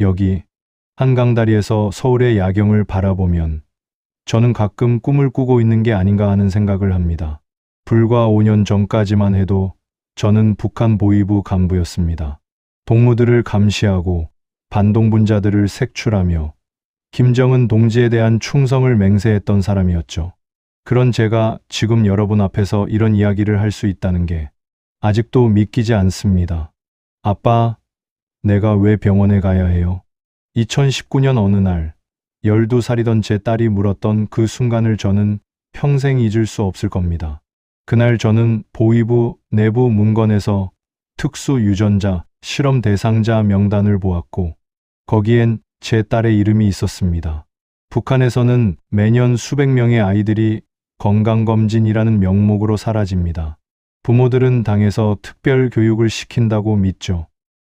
여기 한강다리에서 서울의 야경을 바라보면 저는 가끔 꿈을 꾸고 있는 게 아닌가 하는 생각을 합니다. 불과 5년 전까지만 해도 저는 북한 보위부 간부였습니다. 동무들을 감시하고 반동분자들을 색출하며 김정은 동지에 대한 충성을 맹세했던 사람이었죠. 그런 제가 지금 여러분 앞에서 이런 이야기를 할 수 있다는 게 아직도 믿기지 않습니다. 아빠, 내가 왜 병원에 가야 해요? 2019년 어느 날, 12살이던 제 딸이 물었던 그 순간을 저는 평생 잊을 수 없을 겁니다. 그날 저는 보위부 내부 문건에서 특수 유전자 실험 대상자 명단을 보았고, 거기엔 제 딸의 이름이 있었습니다. 북한에서는 매년 수백 명의 아이들이 건강검진이라는 명목으로 사라집니다. 부모들은 당에서 특별 교육을 시킨다고 믿죠.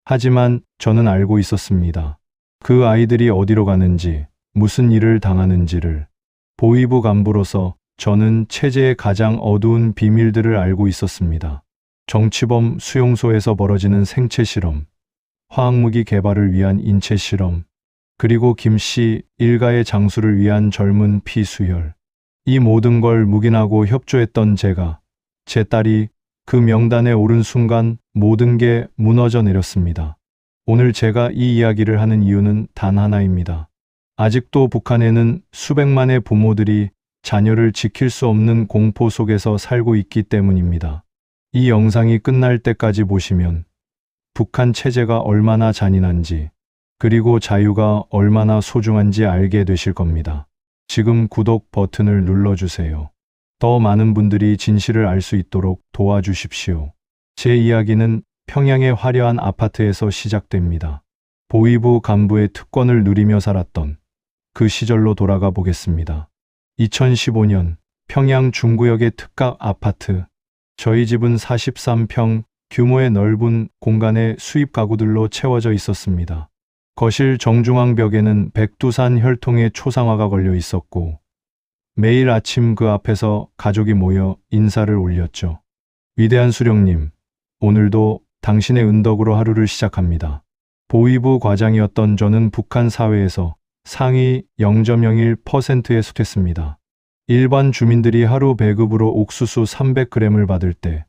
하지만 저는 알고 있었습니다. 그 아이들이 어디로 가는지, 무슨 일을 당하는지를 보위부 간부로서 저는 체제의 가장 어두운 비밀들을 알고 있었습니다. 정치범 수용소에서 벌어지는 생체 실험, 화학무기 개발을 위한 인체 실험, 그리고 김 씨 일가의 장수를 위한 젊은 피 수혈. 이 모든 걸 묵인하고 협조했던 제가, 제 딸이 그 명단에 오른 순간 모든 게 무너져 내렸습니다. 오늘 제가 이 이야기를 하는 이유는 단 하나입니다. 아직도 북한에는 수백만의 부모들이 자녀를 지킬 수 없는 공포 속에서 살고 있기 때문입니다. 이 영상이 끝날 때까지 보시면 북한 체제가 얼마나 잔인한지 그리고 자유가 얼마나 소중한지 알게 되실 겁니다. 지금 구독 버튼을 눌러주세요. 더 많은 분들이 진실을 알 수 있도록 도와주십시오. 제 이야기는 평양의 화려한 아파트에서 시작됩니다. 보위부 간부의 특권을 누리며 살았던 그 시절로 돌아가 보겠습니다. 2015년 평양 중구역의 특각 아파트. 저희 집은 43평 규모의 넓은 공간에 수입 가구들로 채워져 있었습니다. 거실 정중앙 벽에는 백두산 혈통의 초상화가 걸려 있었고 매일 아침 그 앞에서 가족이 모여 인사를 올렸죠. 위대한 수령님, 오늘도 당신의 은덕으로 하루를 시작합니다. 보위부 과장이었던 저는 북한 사회에서 상위 0.01%에 속했습니다. 일반 주민들이 하루 배급으로 옥수수 300g을 받을 때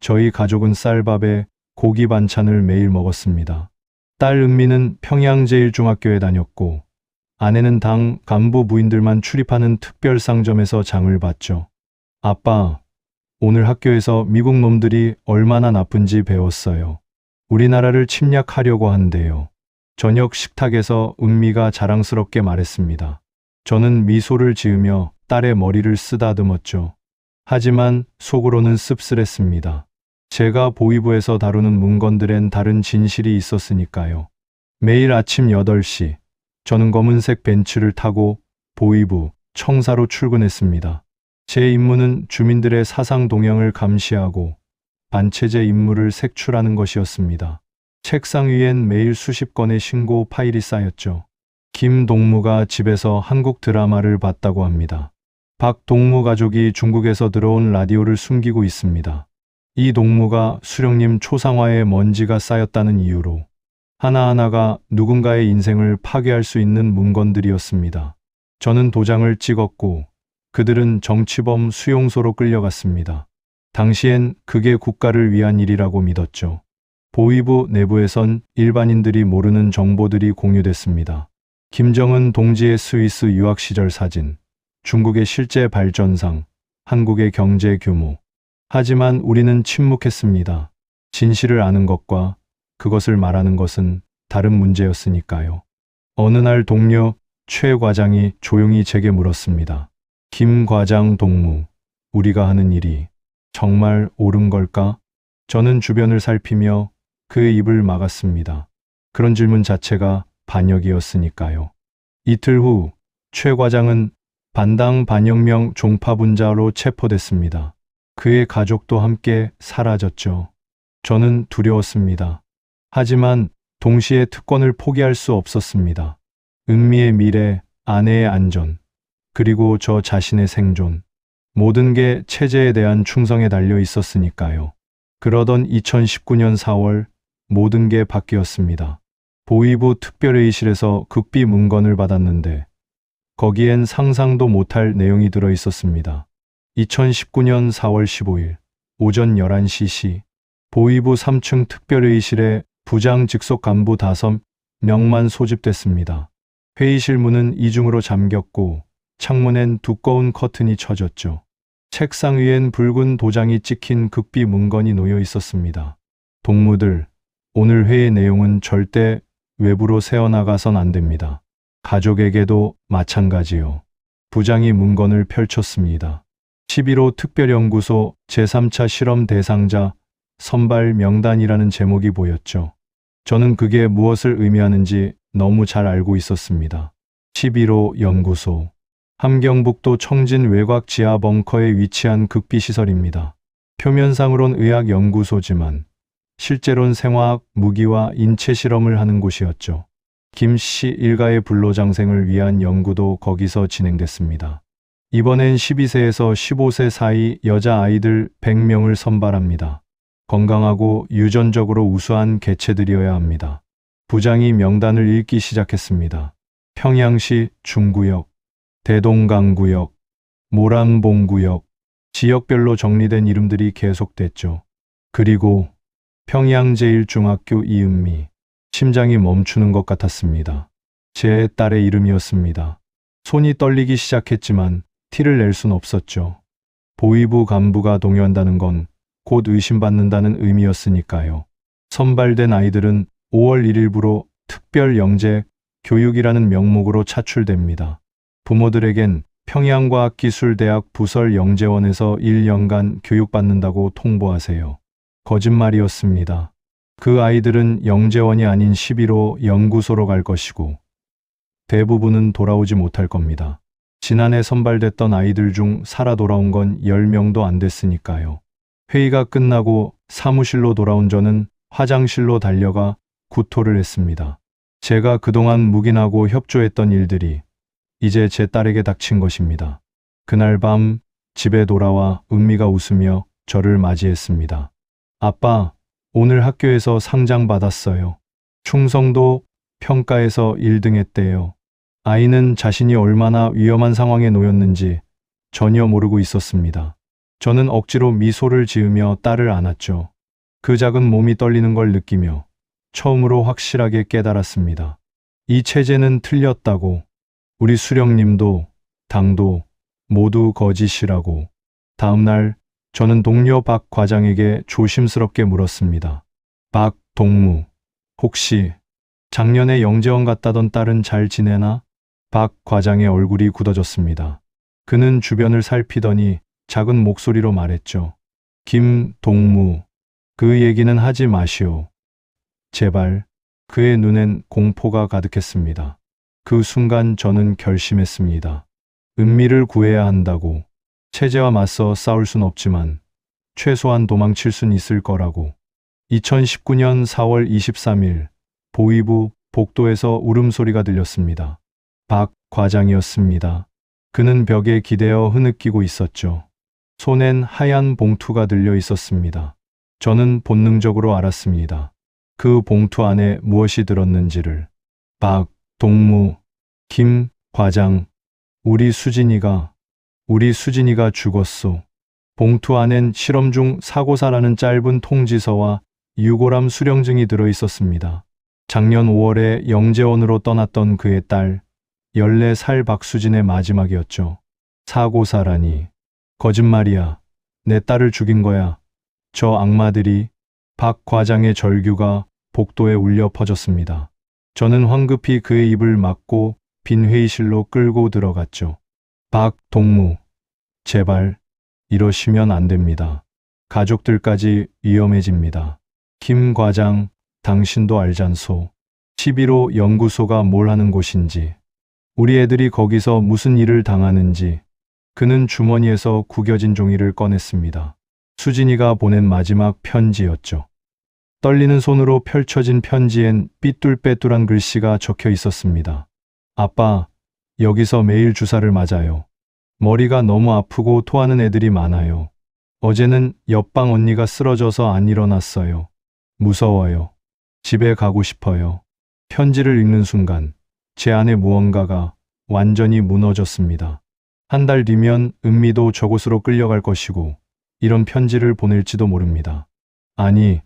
저희 가족은 쌀밥에 고기 반찬을 매일 먹었습니다. 딸 은미는 평양제일중학교에 다녔고 아내는 당 간부 부인들만 출입하는 특별 상점에서 장을 봤죠. 아빠, 오늘 학교에서 미국 놈들이 얼마나 나쁜지 배웠어요. 우리나라를 침략하려고 한대요. 저녁 식탁에서 은미가 자랑스럽게 말했습니다. 저는 미소를 지으며 딸의 머리를 쓰다듬었죠. 하지만 속으로는 씁쓸했습니다. 제가 보위부에서 다루는 문건들엔 다른 진실이 있었으니까요. 매일 아침 8시, 저는 검은색 벤츠를 타고 보위부, 청사로 출근했습니다. 제 임무는 주민들의 사상 동향을 감시하고 반체제 임무를 색출하는 것이었습니다. 책상 위엔 매일 수십 건의 신고 파일이 쌓였죠. 김 동무가 집에서 한국 드라마를 봤다고 합니다. 박 동무 가족이 중국에서 들어온 라디오를 숨기고 있습니다. 이 동무가 수령님 초상화에 먼지가 쌓였다는 이유로 하나하나가 누군가의 인생을 파괴할 수 있는 문건들이었습니다. 저는 도장을 찍었고 그들은 정치범 수용소로 끌려갔습니다. 당시엔 그게 국가를 위한 일이라고 믿었죠. 보위부 내부에선 일반인들이 모르는 정보들이 공유됐습니다. 김정은 동지의 스위스 유학 시절 사진, 중국의 실제 발전상, 한국의 경제 규모. 하지만 우리는 침묵했습니다. 진실을 아는 것과 그것을 말하는 것은 다른 문제였으니까요. 어느 날 동료 최 과장이 조용히 제게 물었습니다. 김 과장 동무, 우리가 하는 일이 정말 옳은 걸까? 저는 주변을 살피며 그의 입을 막았습니다. 그런 질문 자체가 반역이었으니까요. 이틀 후 최 과장은 반당 반혁명 종파분자로 체포됐습니다. 그의 가족도 함께 사라졌죠. 저는 두려웠습니다. 하지만 동시에 특권을 포기할 수 없었습니다. 은미의 미래, 아내의 안전, 그리고 저 자신의 생존. 모든 게 체제에 대한 충성에 달려 있었으니까요. 그러던 2019년 4월 모든 게 바뀌었습니다. 보위부 특별회의실에서 극비 문건을 받았는데 거기엔 상상도 못할 내용이 들어 있었습니다. 2019년 4월 15일 오전 11시 시 보위부 3층 특별회의실에 부장 직속 간부 5명만 소집됐습니다. 회의실 문은 이중으로 잠겼고 창문엔 두꺼운 커튼이 쳐졌죠. 책상 위엔 붉은 도장이 찍힌 극비 문건이 놓여 있었습니다. 동무들, 오늘 회의 내용은 절대 외부로 새어나가선 안 됩니다. 가족에게도 마찬가지요. 부장이 문건을 펼쳤습니다. 11호 특별연구소 제3차 실험 대상자 선발 명단이라는 제목이 보였죠. 저는 그게 무엇을 의미하는지 너무 잘 알고 있었습니다. 11호 연구소. 함경북도 청진 외곽 지하 벙커에 위치한 극비시설입니다. 표면상으론 의학연구소지만 실제론 생화학, 무기와 인체 실험을 하는 곳이었죠. 김 씨 일가의 불로장생을 위한 연구도 거기서 진행됐습니다. 이번엔 12세에서 15세 사이 여자아이들 100명을 선발합니다. 건강하고 유전적으로 우수한 개체들이어야 합니다. 부장이 명단을 읽기 시작했습니다. 평양시 중구역, 대동강구역, 모란봉구역, 지역별로 정리된 이름들이 계속됐죠. 그리고 평양제일중학교 이은미, 심장이 멈추는 것 같았습니다. 제 딸의 이름이었습니다. 손이 떨리기 시작했지만 티를 낼 순 없었죠. 보위부 간부가 동요한다는 건 곧 의심받는다는 의미였으니까요. 선발된 아이들은 5월 1일부로 특별 영재 교육이라는 명목으로 차출됩니다. 부모들에겐 평양과학기술대학 부설 영재원에서 1년간 교육받는다고 통보하세요. 거짓말이었습니다. 그 아이들은 영재원이 아닌 11호 연구소로 갈 것이고 대부분은 돌아오지 못할 겁니다. 지난해 선발됐던 아이들 중 살아 돌아온 건 10명도 안 됐으니까요. 회의가 끝나고 사무실로 돌아온 저는 화장실로 달려가 구토를 했습니다. 제가 그동안 묵인하고 협조했던 일들이 이제 제 딸에게 닥친 것입니다. 그날 밤 집에 돌아와 은미가 웃으며 저를 맞이했습니다. 아빠, 오늘 학교에서 상장 받았어요. 충성도 평가에서 1등 했대요. 아이는 자신이 얼마나 위험한 상황에 놓였는지 전혀 모르고 있었습니다. 저는 억지로 미소를 지으며 딸을 안았죠. 그 작은 몸이 떨리는 걸 느끼며 처음으로 확실하게 깨달았습니다. 이 체제는 틀렸다고. 우리 수령님도 당도 모두 거짓이라고. 다음날 저는 동료 박 과장에게 조심스럽게 물었습니다. 박 동무, 혹시 작년에 영재원 갔다던 딸은 잘 지내나? 박 과장의 얼굴이 굳어졌습니다. 그는 주변을 살피더니 작은 목소리로 말했죠. 김동무, 그 얘기는 하지 마시오. 제발, 그의 눈엔 공포가 가득했습니다. 그 순간 저는 결심했습니다. 은미를 구해야 한다고. 체제와 맞서 싸울 순 없지만 최소한 도망칠 순 있을 거라고. 2019년 4월 23일 보위부 복도에서 울음소리가 들렸습니다. 박 과장이었습니다. 그는 벽에 기대어 흐느끼고 있었죠. 손엔 하얀 봉투가 들려 있었습니다. 저는 본능적으로 알았습니다. 그 봉투 안에 무엇이 들었는지를. 박, 동무, 김, 과장, 우리 수진이가, 우리 수진이가 죽었소. 봉투 안엔 실험 중 사고사라는 짧은 통지서와 유골함 수령증이 들어 있었습니다. 작년 5월에 영재원으로 떠났던 그의 딸, 14살 박수진의 마지막이었죠. 사고사라니. 거짓말이야. 내 딸을 죽인 거야. 저 악마들이 박 과장의 절규가 복도에 울려 퍼졌습니다. 저는 황급히 그의 입을 막고 빈 회의실로 끌고 들어갔죠. 박 동무, 제발 이러시면 안 됩니다. 가족들까지 위험해집니다. 김 과장, 당신도 알잖소. 11호 연구소가 뭘 하는 곳인지, 우리 애들이 거기서 무슨 일을 당하는지, 그는 주머니에서 구겨진 종이를 꺼냈습니다. 수진이가 보낸 마지막 편지였죠. 떨리는 손으로 펼쳐진 편지엔 삐뚤빼뚤한 글씨가 적혀 있었습니다. 아빠, 여기서 매일 주사를 맞아요. 머리가 너무 아프고 토하는 애들이 많아요. 어제는 옆방 언니가 쓰러져서 안 일어났어요. 무서워요. 집에 가고 싶어요. 편지를 읽는 순간 제 안에 무언가가 완전히 무너졌습니다. 한 달 뒤면 은미도 저곳으로 끌려갈 것이고 이런 편지를 보낼지도 모릅니다. 아니,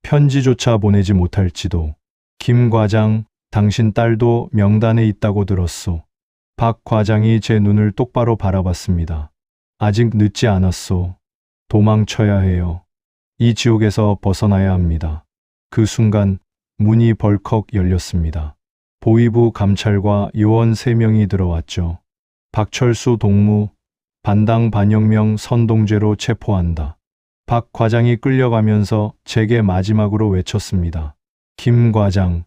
편지조차 보내지 못할지도. 김 과장, 당신 딸도 명단에 있다고 들었소. 박 과장이 제 눈을 똑바로 바라봤습니다. 아직 늦지 않았소. 도망쳐야 해요. 이 지옥에서 벗어나야 합니다. 그 순간 문이 벌컥 열렸습니다. 보이부 감찰과 요원 3명이 들어왔죠. 박철수 동무, 반당 반영명 선동죄로 체포한다. 박 과장이 끌려가면서 제게 마지막으로 외쳤습니다. 김 과장,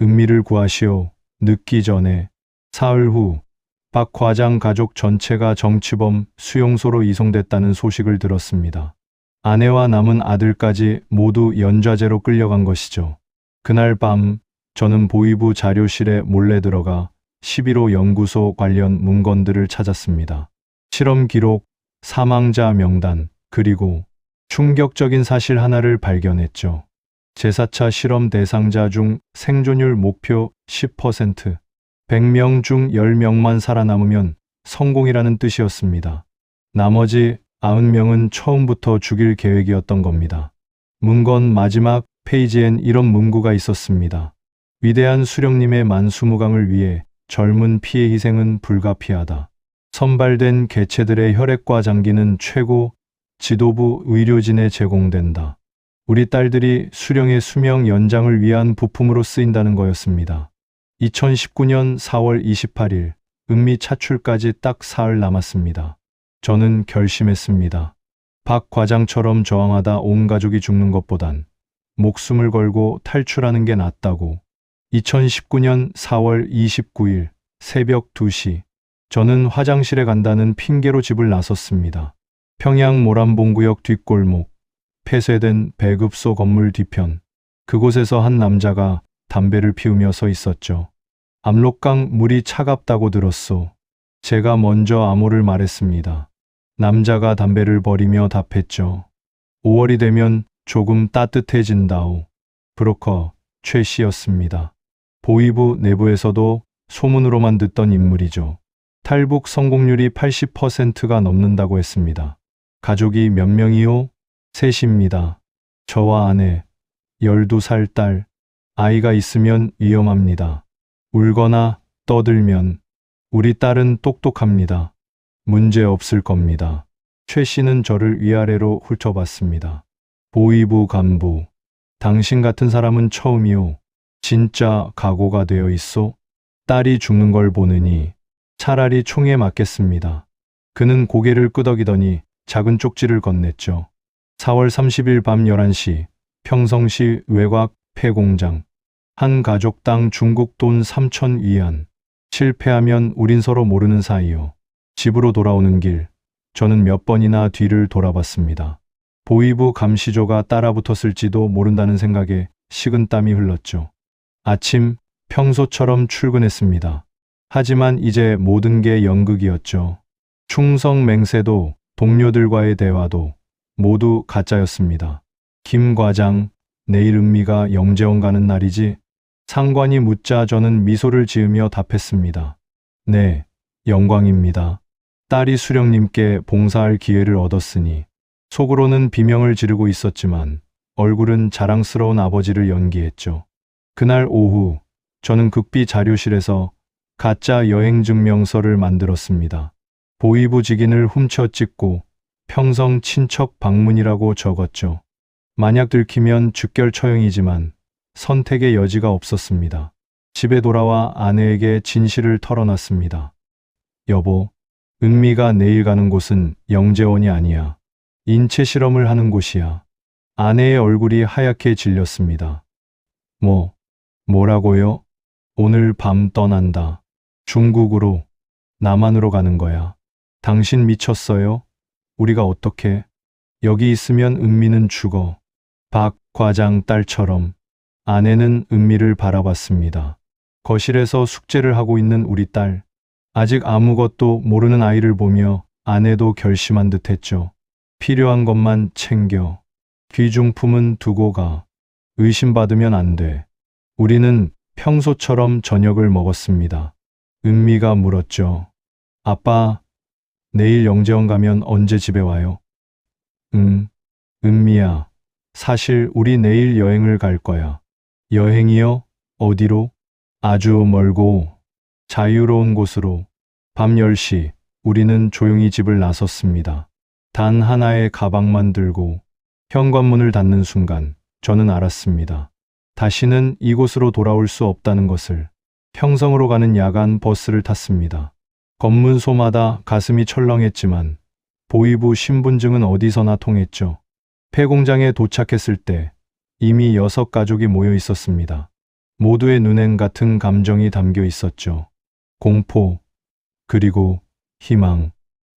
은미를 구하시오. 늦기 전에 사흘 후 박 과장 가족 전체가 정치범 수용소로 이송됐다는 소식을 들었습니다. 아내와 남은 아들까지 모두 연좌제로 끌려간 것이죠. 그날 밤 저는 보이부 자료실에 몰래 들어가 11호 연구소 관련 문건들을 찾았습니다. 실험 기록, 사망자 명단, 그리고 충격적인 사실 하나를 발견했죠. 제4차 실험 대상자 중 생존율 목표 10%, 100명 중 10명만 살아남으면 성공이라는 뜻이었습니다. 나머지 90명은 처음부터 죽일 계획이었던 겁니다. 문건 마지막 페이지엔 이런 문구가 있었습니다. 위대한 수령님의 만수무강을 위해 젊은 피해 희생은 불가피하다. 선발된 개체들의 혈액과 장기는 최고 지도부 의료진에 제공된다. 우리 딸들이 수령의 수명 연장을 위한 부품으로 쓰인다는 거였습니다. 2019년 4월 28일 은미 차출까지 딱 사흘 남았습니다. 저는 결심했습니다. 박 과장처럼 저항하다 온 가족이 죽는 것보단 목숨을 걸고 탈출하는 게 낫다고. 2019년 4월 29일 새벽 2시 저는 화장실에 간다는 핑계로 집을 나섰습니다. 평양 모란봉구역 뒷골목 폐쇄된 배급소 건물 뒤편 그곳에서 한 남자가 담배를 피우며 서 있었죠. 압록강 물이 차갑다고 들었소. 제가 먼저 암호를 말했습니다. 남자가 담배를 버리며 답했죠. 5월이 되면 조금 따뜻해진다오. 브로커 최 씨였습니다. 보이부 내부에서도 소문으로만 듣던 인물이죠. 탈북 성공률이 80%가 넘는다고 했습니다. 가족이 몇 명이요? 셋입니다. 저와 아내, 12살 딸, 아이가 있으면 위험합니다. 울거나 떠들면 우리 딸은 똑똑합니다. 문제 없을 겁니다. 최 씨는 저를 위아래로 훑어봤습니다. 보이부 간부, 당신 같은 사람은 처음이오. 진짜 각오가 되어 있소? 딸이 죽는 걸 보느니 차라리 총에 맞겠습니다. 그는 고개를 끄덕이더니 작은 쪽지를 건넸죠. 4월 30일 밤 11시 평성시 외곽 폐공장 한 가족당 중국 돈 3천 위안. 실패하면 우린 서로 모르는 사이요. 집으로 돌아오는 길, 저는 몇 번이나 뒤를 돌아봤습니다. 보이부 감시조가 따라붙었을지도 모른다는 생각에 식은땀이 흘렀죠. 아침 평소처럼 출근했습니다. 하지만 이제 모든 게 연극이었죠. 충성 맹세도 동료들과의 대화도 모두 가짜였습니다. 김 과장, 내일 은미가 영재원 가는 날이지? 상관이 묻자 저는 미소를 지으며 답했습니다. 네, 영광입니다. 딸이 수령님께 봉사할 기회를 얻었으니 속으로는 비명을 지르고 있었지만 얼굴은 자랑스러운 아버지를 연기했죠. 그날 오후 저는 극비 자료실에서 가짜 여행 증명서를 만들었습니다. 보이부 직인을 훔쳐 찍고 평성 친척 방문이라고 적었죠. 만약 들키면 즉결 처형이지만 선택의 여지가 없었습니다. 집에 돌아와 아내에게 진실을 털어놨습니다. 여보, 은미가 내일 가는 곳은 영재원이 아니야. 인체 실험을 하는 곳이야. 아내의 얼굴이 하얗게 질렸습니다. 뭐, 뭐라고요? 오늘 밤 떠난다. 중국으로, 남한으로 가는 거야. 당신 미쳤어요? 우리가 어떻게? 여기 있으면 은미는 죽어. 박 과장 딸처럼. 아내는 은미를 바라봤습니다. 거실에서 숙제를 하고 있는 우리 딸. 아직 아무것도 모르는 아이를 보며 아내도 결심한 듯 했죠. 필요한 것만 챙겨. 귀중품은 두고 가. 의심받으면 안 돼. 우리는 평소처럼 저녁을 먹었습니다. 은미가 물었죠. 아빠, 내일 영재원 가면 언제 집에 와요? 응, 은미야. 사실 우리 내일 여행을 갈 거야. 여행이요? 어디로? 아주 멀고 자유로운 곳으로. 밤 10시 우리는 조용히 집을 나섰습니다. 단 하나의 가방만 들고 현관문을 닫는 순간 저는 알았습니다. 다시는 이곳으로 돌아올 수 없다는 것을 평성으로 가는 야간 버스를 탔습니다. 검문소마다 가슴이 철렁했지만 보이부 신분증은 어디서나 통했죠. 폐공장에 도착했을 때 이미 여섯 가족이 모여 있었습니다. 모두의 눈엔 같은 감정이 담겨 있었죠. 공포, 그리고 희망.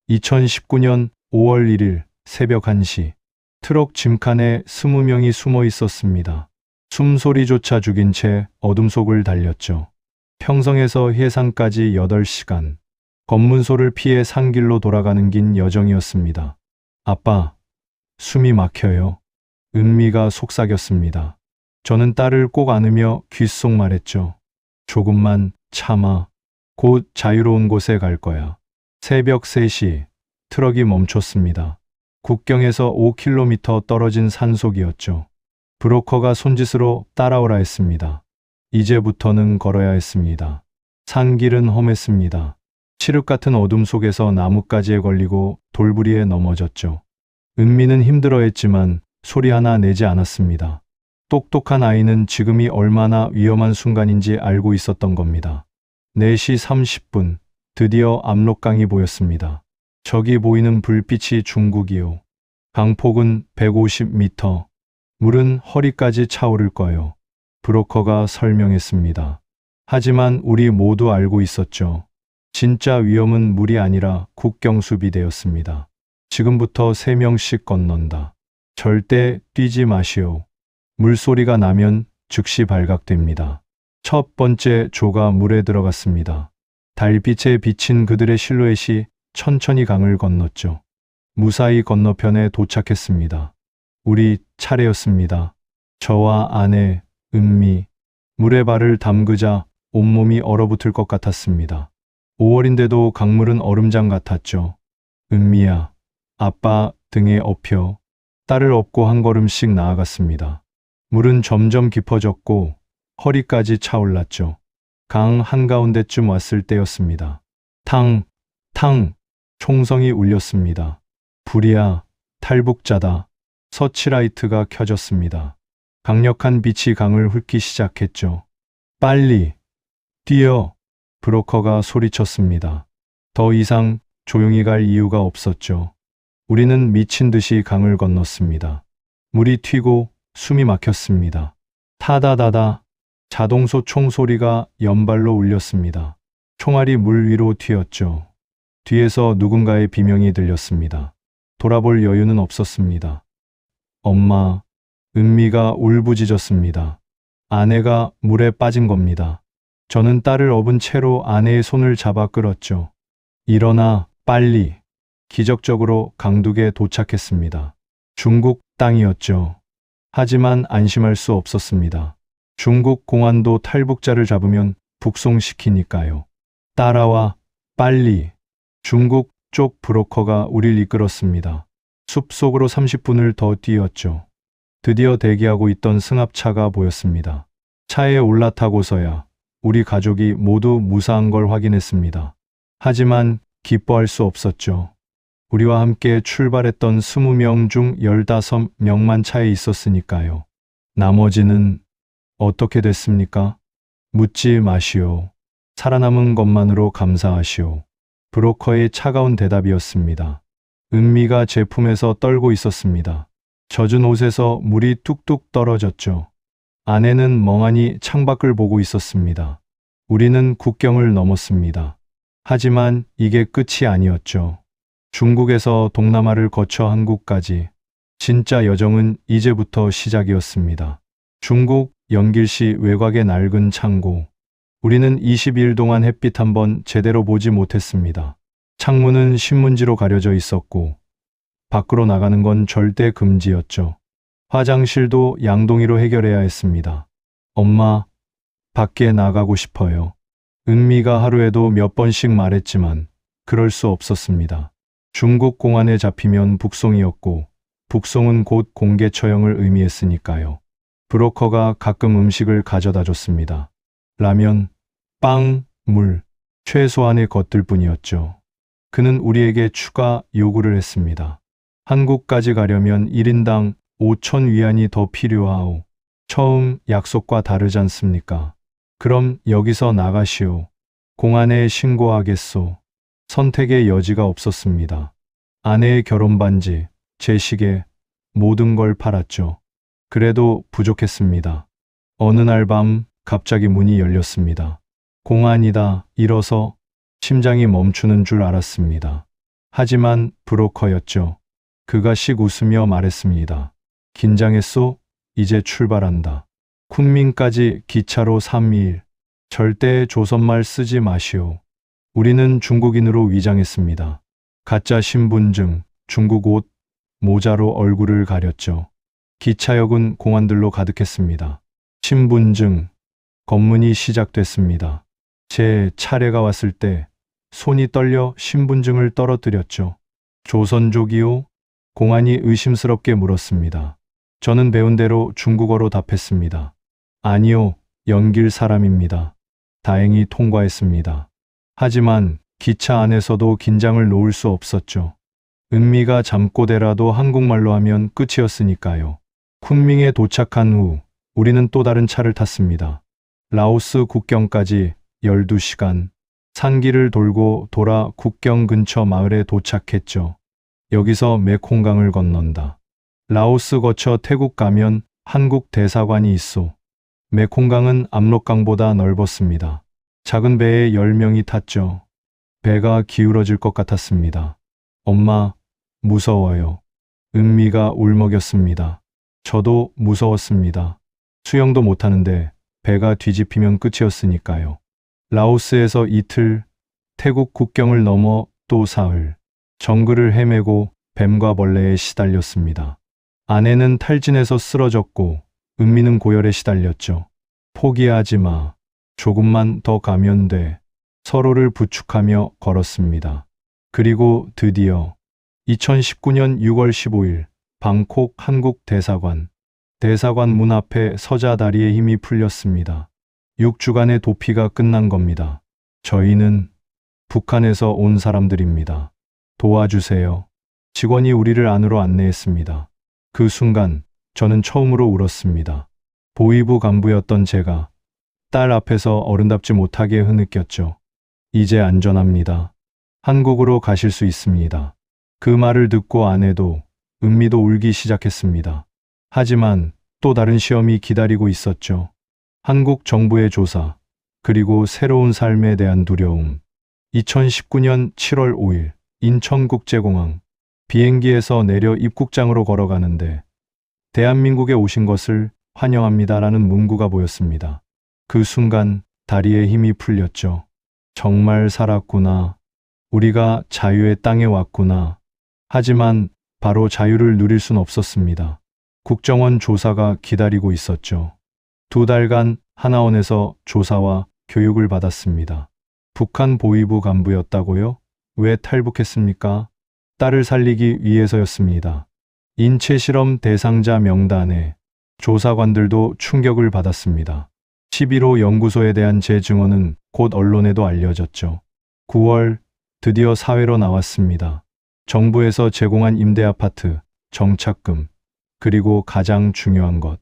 2019년 5월 1일 새벽 1시 트럭 짐칸에 20명이 숨어 있었습니다. 숨소리조차 죽인 채 어둠 속을 달렸죠. 평성에서 해상까지 8시간. 검문소를 피해 산길로 돌아가는 긴 여정이었습니다. 아빠, 숨이 막혀요. 은미가 속삭였습니다. 저는 딸을 꼭 안으며 귓속 말했죠. 조금만 참아. 곧 자유로운 곳에 갈 거야. 새벽 3시 트럭이 멈췄습니다. 국경에서 5km 떨어진 산속이었죠. 브로커가 손짓으로 따라오라 했습니다. 이제부터는 걸어야 했습니다. 산길은 험했습니다. 칠흑 같은 어둠 속에서 나뭇가지에 걸리고 돌부리에 넘어졌죠. 은미는 힘들어했지만 소리 하나 내지 않았습니다. 똑똑한 아이는 지금이 얼마나 위험한 순간인지 알고 있었던 겁니다. 4시 30분, 드디어 압록강이 보였습니다. 저기 보이는 불빛이 중국이요. 강폭은 150m. 물은 허리까지 차오를 거요. 브로커가 설명했습니다. 하지만 우리 모두 알고 있었죠. 진짜 위험은 물이 아니라 국경수비대였습니다. 지금부터 세 명씩 건넌다. 절대 뛰지 마시오. 물소리가 나면 즉시 발각됩니다. 첫 번째 조가 물에 들어갔습니다. 달빛에 비친 그들의 실루엣이 천천히 강을 건넜죠. 무사히 건너편에 도착했습니다. 우리 차례였습니다. 저와 아내, 은미, 물에 발을 담그자 온몸이 얼어붙을 것 같았습니다. 5월인데도 강물은 얼음장 같았죠. 은미야, 아빠 등에 업혀 딸을 업고 한 걸음씩 나아갔습니다. 물은 점점 깊어졌고 허리까지 차올랐죠. 강 한가운데쯤 왔을 때였습니다. 탕, 탕, 총성이 울렸습니다. 불이야, 탈북자다. 서치라이트가 켜졌습니다. 강력한 빛이 강을 훑기 시작했죠. 빨리, 뛰어! 브로커가 소리쳤습니다. 더 이상 조용히 갈 이유가 없었죠. 우리는 미친 듯이 강을 건넜습니다. 물이 튀고 숨이 막혔습니다. 타다다다 자동소 총소리가 연발로 울렸습니다. 총알이 물 위로 튀었죠. 뒤에서 누군가의 비명이 들렸습니다. 돌아볼 여유는 없었습니다. 엄마, 은미가 울부짖었습니다. 아내가 물에 빠진 겁니다. 저는 딸을 업은 채로 아내의 손을 잡아 끌었죠. 일어나, 빨리. 기적적으로 강둑에 도착했습니다. 중국 땅이었죠. 하지만 안심할 수 없었습니다. 중국 공안도 탈북자를 잡으면 북송시키니까요. 따라와, 빨리. 중국 쪽 브로커가 우릴 이끌었습니다. 숲속으로 30분을 더 뛰었죠. 드디어 대기하고 있던 승합차가 보였습니다. 차에 올라타고서야 우리 가족이 모두 무사한 걸 확인했습니다. 하지만 기뻐할 수 없었죠. 우리와 함께 출발했던 20명 중 15명만 차에 있었으니까요. 나머지는 어떻게 됐습니까? 묻지 마시오. 살아남은 것만으로 감사하시오. 브로커의 차가운 대답이었습니다. 은미가 제품에서 떨고 있었습니다. 젖은 옷에서 물이 뚝뚝 떨어졌죠. 아내는 멍하니 창밖을 보고 있었습니다. 우리는 국경을 넘었습니다. 하지만 이게 끝이 아니었죠. 중국에서 동남아를 거쳐 한국까지 진짜 여정은 이제부터 시작이었습니다. 중국 연길시 외곽의 낡은 창고. 우리는 20일 동안 햇빛 한 번 제대로 보지 못했습니다. 창문은 신문지로 가려져 있었고 밖으로 나가는 건 절대 금지였죠. 화장실도 양동이로 해결해야 했습니다. 엄마, 밖에 나가고 싶어요. 은미가 하루에도 몇 번씩 말했지만 그럴 수 없었습니다. 중국 공안에 잡히면 북송이었고 북송은 곧 공개 처형을 의미했으니까요. 브로커가 가끔 음식을 가져다 줬습니다. 라면, 빵, 물, 최소한의 것들 뿐이었죠. 그는 우리에게 추가 요구를 했습니다. 한국까지 가려면 1인당 5천 위안이 더 필요하오. 처음 약속과 다르지 않습니까? 그럼 여기서 나가시오. 공안에 신고하겠소. 선택의 여지가 없었습니다. 아내의 결혼 반지, 제 시계, 모든 걸 팔았죠. 그래도 부족했습니다. 어느 날 밤 갑자기 문이 열렸습니다. 공안이다 일어서 심장이 멈추는 줄 알았습니다. 하지만 브로커였죠. 그가 씩 웃으며 말했습니다. 긴장했소? 이제 출발한다. 쿤민까지 기차로 3일. 절대 조선말 쓰지 마시오. 우리는 중국인으로 위장했습니다. 가짜 신분증, 중국 옷, 모자로 얼굴을 가렸죠. 기차역은 공안들로 가득했습니다. 신분증, 검문이 시작됐습니다. 제 차례가 왔을 때 손이 떨려 신분증을 떨어뜨렸죠. 조선족이요? 공안이 의심스럽게 물었습니다. 저는 배운 대로 중국어로 답했습니다. 아니요, 연길 사람입니다. 다행히 통과했습니다. 하지만 기차 안에서도 긴장을 놓을 수 없었죠. 은미가 잠꼬대라도 한국말로 하면 끝이었으니까요. 쿤밍에 도착한 후 우리는 또 다른 차를 탔습니다. 라오스 국경까지 12시간 산길을 돌고 돌아 국경 근처 마을에 도착했죠. 여기서 메콩강을 건넌다. 라오스 거쳐 태국 가면 한국 대사관이 있소. 메콩강은 압록강보다 넓었습니다. 작은 배에 10명이 탔죠. 배가 기울어질 것 같았습니다. 엄마, 무서워요. 은미가 울먹였습니다. 저도 무서웠습니다. 수영도 못하는데 배가 뒤집히면 끝이었으니까요. 라오스에서 이틀, 태국 국경을 넘어 또 사흘, 정글을 헤매고 뱀과 벌레에 시달렸습니다. 아내는 탈진해서 쓰러졌고 은미는 고열에 시달렸죠. 포기하지 마. 조금만 더 가면 돼. 서로를 부축하며 걸었습니다. 그리고 드디어 2019년 6월 15일 방콕 한국 대사관 대사관 문 앞에 서자 다리에 힘이 풀렸습니다. 6주간의 도피가 끝난 겁니다. 저희는 북한에서 온 사람들입니다. 도와주세요. 직원이 우리를 안으로 안내했습니다. 그 순간 저는 처음으로 울었습니다. 보위부 간부였던 제가 딸 앞에서 어른답지 못하게 흐느꼈죠. 이제 안전합니다. 한국으로 가실 수 있습니다. 그 말을 듣고 아내도 은미도 울기 시작했습니다. 하지만 또 다른 시험이 기다리고 있었죠. 한국 정부의 조사, 그리고 새로운 삶에 대한 두려움. 2019년 7월 5일 인천국제공항 비행기에서 내려 입국장으로 걸어가는데 대한민국에 오신 것을 환영합니다라는 문구가 보였습니다. 그 순간 다리에 힘이 풀렸죠. 정말 살았구나. 우리가 자유의 땅에 왔구나. 하지만 바로 자유를 누릴 순 없었습니다. 국정원 조사가 기다리고 있었죠. 두 달간 하나원에서 조사와 교육을 받았습니다. 북한 보위부 간부였다고요? 왜 탈북했습니까? 딸을 살리기 위해서였습니다. 인체 실험 대상자 명단에 조사관들도 충격을 받았습니다. 11호 연구소에 대한 제 증언은 곧 언론에도 알려졌죠. 9월 드디어 사회로 나왔습니다. 정부에서 제공한 임대 아파트, 정착금, 그리고 가장 중요한 것,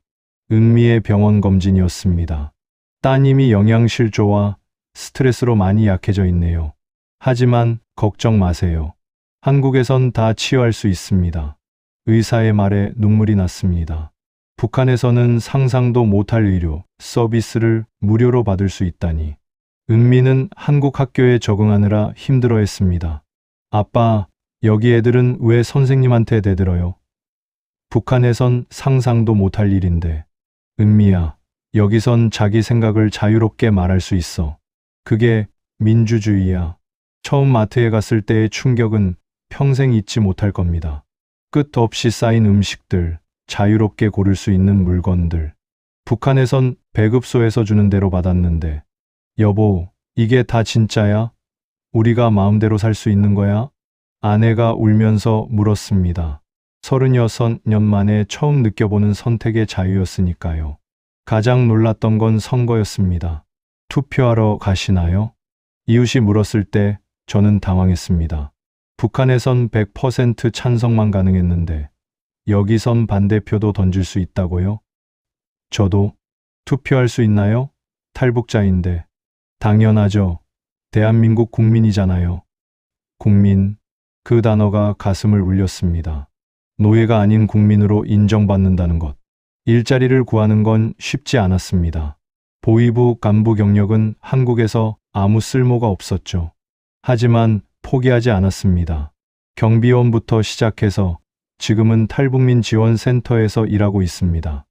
은미의 병원 검진이었습니다. 따님이 영양실조와 스트레스로 많이 약해져 있네요. 하지만 걱정 마세요. 한국에선 다 치유할 수 있습니다. 의사의 말에 눈물이 났습니다. 북한에서는 상상도 못할 의료, 서비스를 무료로 받을 수 있다니. 은미는 한국 학교에 적응하느라 힘들어 했습니다. 아빠, 여기 애들은 왜 선생님한테 대들어요? 북한에선 상상도 못할 일인데. 은미야, 여기선 자기 생각을 자유롭게 말할 수 있어. 그게 민주주의야. 처음 마트에 갔을 때의 충격은 평생 잊지 못할 겁니다. 끝 없이 쌓인 음식들, 자유롭게 고를 수 있는 물건들. 북한에선 배급소에서 주는 대로 받았는데, 여보, 이게 다 진짜야? 우리가 마음대로 살 수 있는 거야? 아내가 울면서 물었습니다. 36년 만에 처음 느껴보는 선택의 자유였으니까요. 가장 놀랐던 건 선거였습니다. 투표하러 가시나요? 이웃이 물었을 때 저는 당황했습니다. 북한에선 100% 찬성만 가능했는데 여기선 반대표도 던질 수 있다고요? 저도 투표할 수 있나요? 탈북자인데. 당연하죠. 대한민국 국민이잖아요. 국민. 그 단어가 가슴을 울렸습니다. 노예가 아닌 국민으로 인정받는다는 것. 일자리를 구하는 건 쉽지 않았습니다. 보위부 간부 경력은 한국에서 아무 쓸모가 없었죠. 하지만 포기하지 않았습니다. 경비원부터 시작해서 지금은 탈북민 지원 센터에서 일하고 있습니다.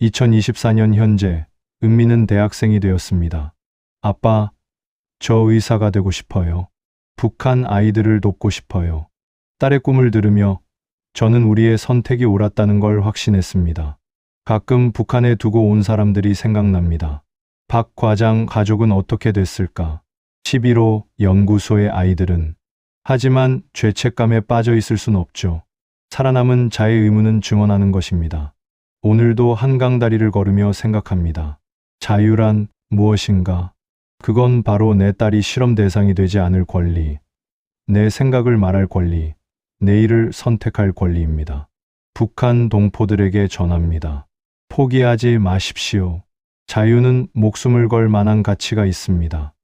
2024년 현재 은미는 대학생이 되었습니다. 아빠, 저 의사가 되고 싶어요. 북한 아이들을 돕고 싶어요. 딸의 꿈을 들으며 저는 우리의 선택이 옳았다는 걸 확신했습니다. 가끔 북한에 두고 온 사람들이 생각납니다. 박 과장 가족은 어떻게 됐을까? 11호 연구소의 아이들은 하지만 죄책감에 빠져 있을 순 없죠. 살아남은 자의 의무는 증언하는 것입니다. 오늘도 한강 다리를 걸으며 생각합니다. 자유란 무엇인가? 그건 바로 내 딸이 실험 대상이 되지 않을 권리, 내 생각을 말할 권리, 내일을 선택할 권리입니다. 북한 동포들에게 전합니다. 포기하지 마십시오. 자유는 목숨을 걸 만한 가치가 있습니다.